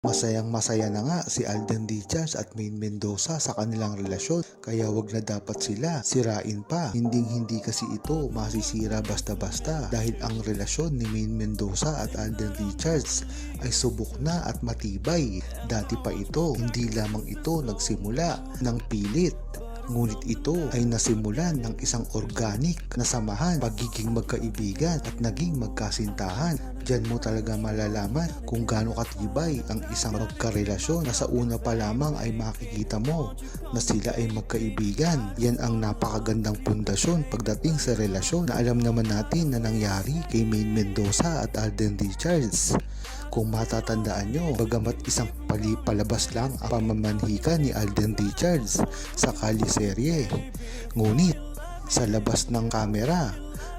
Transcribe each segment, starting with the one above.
Masayang masaya na nga si Alden Diaz at Maine Mendoza sa kanilang relasyon kaya wag na dapat sila sirain pa. Hinding hindi kasi ito masisira basta-basta dahil ang relasyon ni Maine Mendoza at Alden Richards ay subok na at matibay. Dati pa ito, hindi lamang ito nagsimula ng pilit Ngunit ito ay nasimulan ng isang organic na samahan, pagiging magkaibigan at naging magkasintahan. Diyan mo talaga malalaman kung gaano katibay ang isang magkarelasyon na sa una pa lamang ay makikita mo na sila ay magkaibigan. Yan ang napakagandang pundasyon pagdating sa relasyon na alam naman natin na nangyari kay Maine Mendoza at Alden Richards. Kung matatandaan nyo, bagamat isang palipalabas lang ang pamamanhikan ni Alden Richards sa kaliserye. Ngunit, sa labas ng kamera,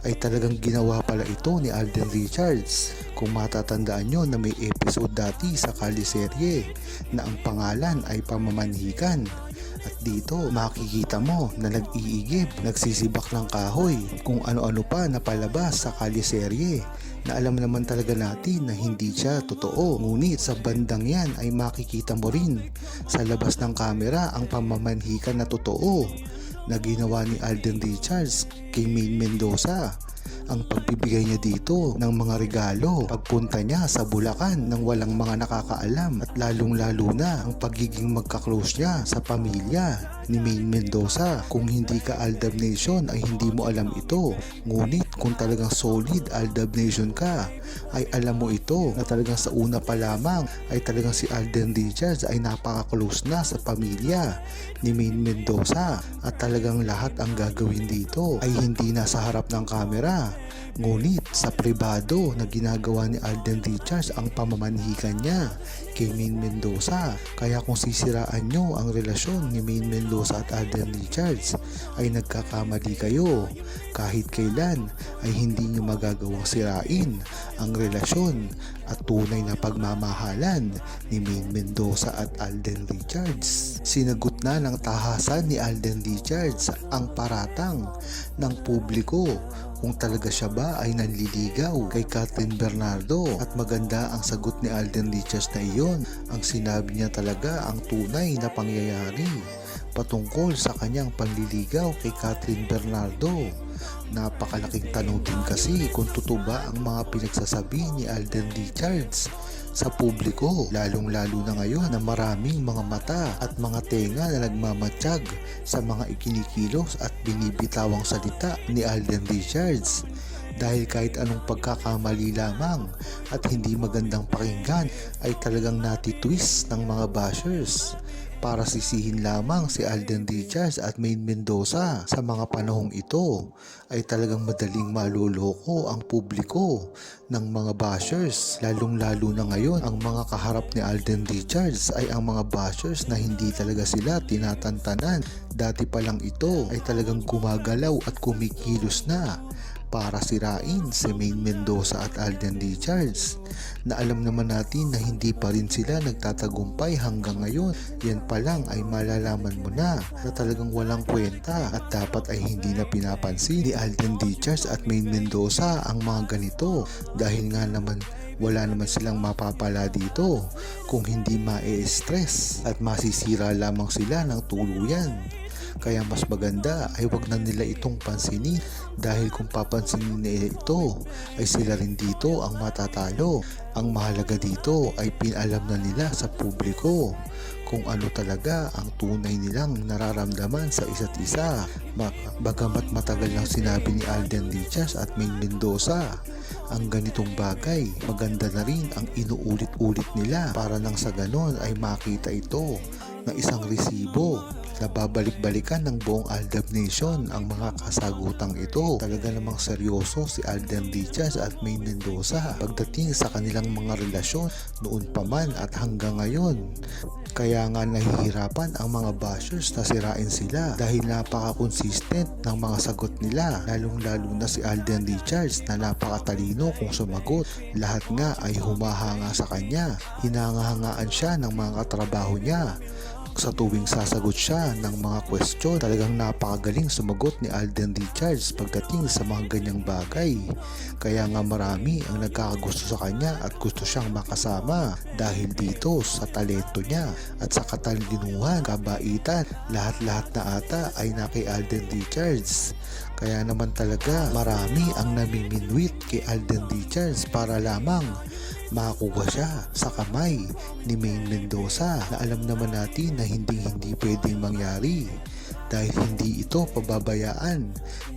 ay talagang ginawa pala ito ni Alden Richards. Kung matatandaan nyo na may episode dati sa kaliserye na ang pangalan ay pamamanhikan. At dito makikita mo na nag-iigib, nagsisibak ng kahoy, kung ano-ano pa na palabas sa kaliserye na alam naman talaga natin na hindi siya totoo. Ngunit sa bandang yan ay makikita mo rin. Sa labas ng kamera ang pamamanhikan na totoo na ginawa ni Alden Richards kay Maine Mendoza. Ang pagbibigay niya dito ng mga regalo pagpunta niya sa Bulacan nang walang mga nakakaalam at lalong lalo na ang pagiging magka-close niya sa pamilya ni Maine Mendoza. Kung hindi ka Aldab Nation ay hindi mo alam ito. Ngunit kung talagang solid Aldab Nation ka ay alam mo ito na talagang sa una pa lamang ay talagang si Alden Richards ay napaka-close na sa pamilya ni Maine Mendoza. At talagang lahat ang gagawin dito ay hindi nasa harap ng kamera Ngunit sa pribado na ginagawa ni Alden Richards ang pamamanhikan niya kay Maine Mendoza. Kaya kung sisiraan nyo ang relasyon ni Maine Mendoza at Alden Richards ay nagkakamali kayo. Kahit kailan ay hindi nyo magagawang sirain ang relasyon at tunay na pagmamahalan ni Maine Mendoza at Alden Richards. Sinagot na ng tahasan ni Alden Richards ang paratang ng publiko kung talaga siya ba ay nanliligaw kay Catherine Bernardo. At maganda ang sagot ni Alden Richards na iyon. Ang sinabi niya talaga ang tunay na pangyayari patungkol sa kanyang panliligaw kay Catherine Bernardo. Napakalaking tanong din kasi kung totoo ba ang mga pinagsasabi ni Alden Richards sa publiko lalong lalo na ngayon na maraming mga mata at mga tenga na nagmamatsyag sa mga ikinikilos at binibitawang salita ni Alden Richards. Dahil kahit anong pagkakamali lamang at hindi magandang pakinggan ay talagang natitwist ng mga bashers para sisihin lamang si Alden Richards at Maine Mendoza sa mga panahong ito ay talagang madaling maloloko ang publiko ng mga bashers. Lalong lalo na ngayon ang mga kaharap ni Alden Richards ay ang mga bashers na hindi talaga sila tinatantanan. Dati pa lang ito ay talagang gumagalaw at kumikilos na para sirain si Maine Mendoza at Alden Richards na alam naman natin na hindi pa rin sila nagtatagumpay hanggang ngayon. Yan pa lang ay malalaman mo na na talagang walang kwenta at dapat ay hindi na pinapansin ni Alden Richards at Maine Mendoza ang mga ganito dahil nga naman wala naman silang mapapala dito kung hindi ma-stress at masisira lamang sila ng tuluyan. Kaya mas maganda ay wag na nila itong pansinin dahil kung papansinin nila ito ay sila rin dito ang matatalo. Ang mahalaga dito ay pinalam na nila sa publiko kung ano talaga ang tunay nilang nararamdaman sa isa't isa. Bagamat matagal lang sinabi ni Alden Richards at Maine Mendoza ang ganitong bagay, maganda na rin ang inuulit-ulit nila para nang sa ganon ay makita ito ng isang resibo na babalik-balikan ng buong Aldab Nation ang mga kasagutang ito. Talaga namang seryoso si Alden Richards at Maine Mendoza pagdating sa kanilang mga relasyon noon pa man at hanggang ngayon. Kaya nga nahihirapan ang mga bashers na sirain sila dahil napaka-consistent ng mga sagot nila lalong lalo na si Alden Richards na napakatalino kung sumagot. Lahat nga ay humahanga sa kanya. Hinangahangaan siya ng mga katrabaho niya sa tuwing sasagot siya ng mga question. Talagang napakagaling sumagot ni Alden Richards pagdating sa mga ganyang bagay. Kaya nga marami ang nagkakagusto sa kanya at gusto siyang makasama dahil dito sa talento niya at sa katalinuhan, kabaitan, lahat-lahat na ata ay na kay Alden Richards. Kaya naman talaga marami ang namiminwit kay Alden Richards para lamang makakuha siya sa kamay ni Maine Mendoza na alam naman natin na hindi hindi pwedeng mangyari dahil hindi ito pababayaan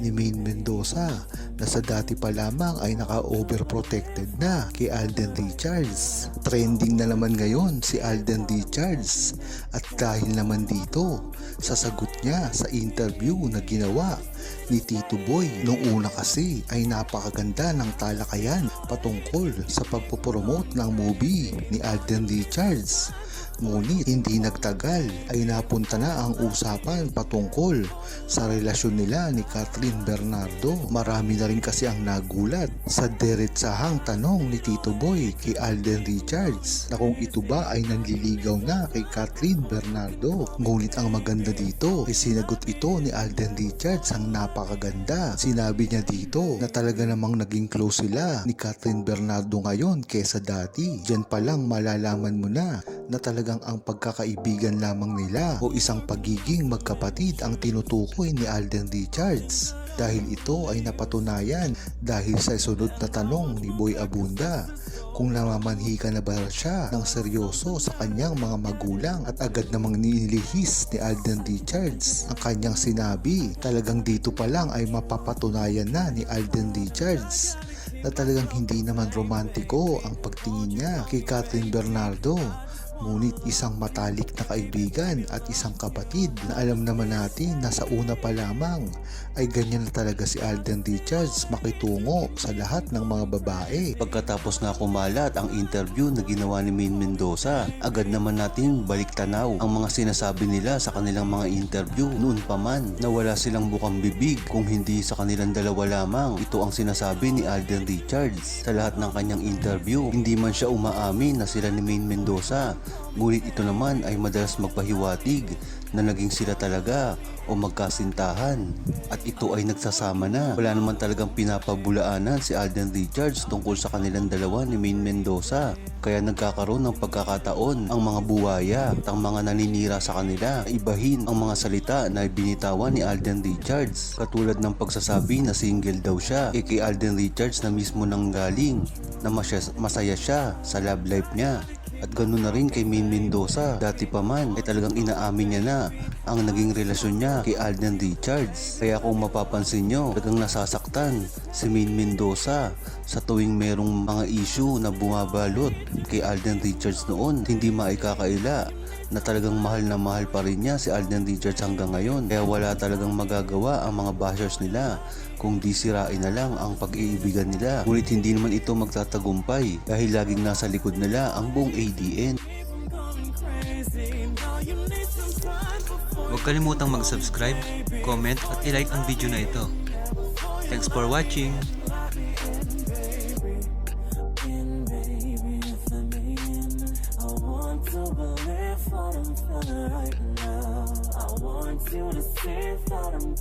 ni Maine Mendoza na sa dati pa lamang ay naka-overprotected na kay Alden Richards. Trending na naman ngayon si Alden Richards at dahil naman dito sa sagot niya sa interview na ginawa ni Tito Boy. Noong una kasi ay napakaganda ng talakayan patungkol sa pagpopromote ng movie ni Alden Richards. Ngunit hindi nagtagal ay napunta na ang usapan patungkol sa relasyon nila ni Catherine Bernardo. Marami na rin kasi ang nagulat sa diretsahang tanong ni Tito Boy kay Alden Richards na kung ito ba ay nanliligaw na kay Catherine Bernardo. Ngunit ang maganda dito ay sinagot ito ni Alden Richards ang napakaganda. Sinabi niya dito na talaga namang naging close sila ni Catherine Bernardo ngayon kesa dati. Diyan pa lang malalaman mo na na talagang ang pagkakaibigan lamang nila o isang pagiging magkapatid ang tinutukoy ni Alden Richards. Dahil ito ay napatunayan dahil sa sunod na tanong ni Boy Abunda kung namamanhi ka na ba siya ng seryoso sa kanyang mga magulang at agad namang nilihis ni Alden Richards ang kanyang sinabi talagang dito pa lang ay mapapatunayan na ni Alden Richards na talagang hindi naman romantiko ang pagtingin niya kay Catherine Bernardo Ngunit isang matalik na kaibigan at isang kapatid na alam naman natin na sa una pa lamang ay ganyan na talaga si Alden Richards makitungo sa lahat ng mga babae. Pagkatapos nga kumalat ang interview na ginawa ni Maine Mendoza, agad naman natin balik tanaw ang mga sinasabi nila sa kanilang mga interview noon pa man na wala silang bukang bibig kung hindi sa kanilang dalawa lamang. Ito ang sinasabi ni Alden Richards sa lahat ng kanyang interview. Hindi man siya umaamin na sila ni Maine Mendoza Ngunit ito naman ay madalas magpahiwatig na naging sila talaga o magkasintahan at ito ay nagsasama na. Wala naman talagang pinapabulaanan si Alden Richards tungkol sa kanilang dalawa ni Maine Mendoza. Kaya nagkakaroon ng pagkakataon ang mga buwaya at ang mga naninira sa kanila ibahin ang mga salita na binitawan ni Alden Richards. Katulad ng pagsasabi na single daw siya e kay Alden Richards na mismo nang galing na masaya siya sa love life niya at ganoon na rin kay Maine Mendoza. Dati pa man ay talagang inaamin niya na ang naging relasyon niya kay Alden Richards. Kaya kung mapapansin nyo, talagang nasasaktan si Maine Mendoza sa tuwing merong mga issue na bumabalot kay Alden Richards noon. Hindi maikakaila na talagang mahal na mahal pa rin niya si Alden Richards hanggang ngayon. Kaya wala talagang magagawa ang mga bashers nila kung di sirain na lang ang pag-iibigan nila. Ngunit hindi naman ito magtatagumpay dahil laging nasa likod nila ang buong ADN. Huwag kalimutang mag-subscribe, comment at ilike ang video na ito. Thanks for watching! I'm feeling right now. I want you to see that I'm